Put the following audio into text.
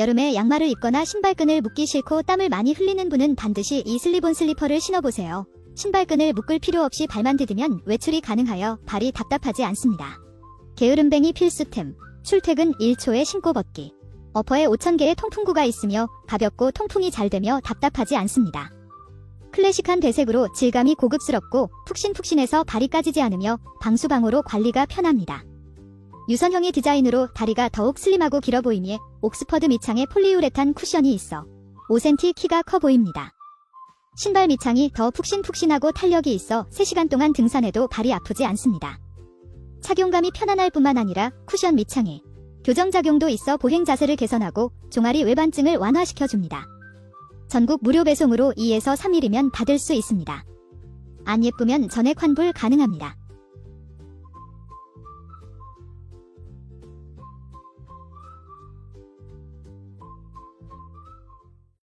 여름에 양말을 입거나 신발끈을 묶기 싫고 땀을 많이 흘리는 분은 반드시 이 슬리본 슬리퍼를 신어보세요. 신발끈을 묶을 필요 없이 발만 디디면 외출이 가능하여 발이 답답하지 않습니다. 게으름뱅이 필수템, 출퇴근 1초에 신고 벗기. 어퍼에 5,000개의 통풍구가 있으며 가볍고 통풍이 잘 되며 답답하지 않습니다. 클래식한 배색으로 질감이 고급스럽고 푹신푹신해서 발이 까지지 않으며 방수방으로 관리가 편합니다. 유선형의 디자인으로 다리가 더욱 슬림하고 길어 보이며 옥스퍼드 밑창에 폴리우레탄 쿠션이 있어 5cm 키가 커 보입니다. 신발 밑창이 더 푹신푹신하고 탄력이 있어 3시간 동안 등산해도 발이 아프지 않습니다. 착용감이 편안할 뿐만 아니라 쿠션 밑창에 교정작용도 있어 보행 자세를 개선하고 종아리 외반증을 완화시켜줍니다. 전국 무료 배송으로 2에서 3일이면 받을 수 있습니다. 안 예쁘면 전액 환불 가능합니다.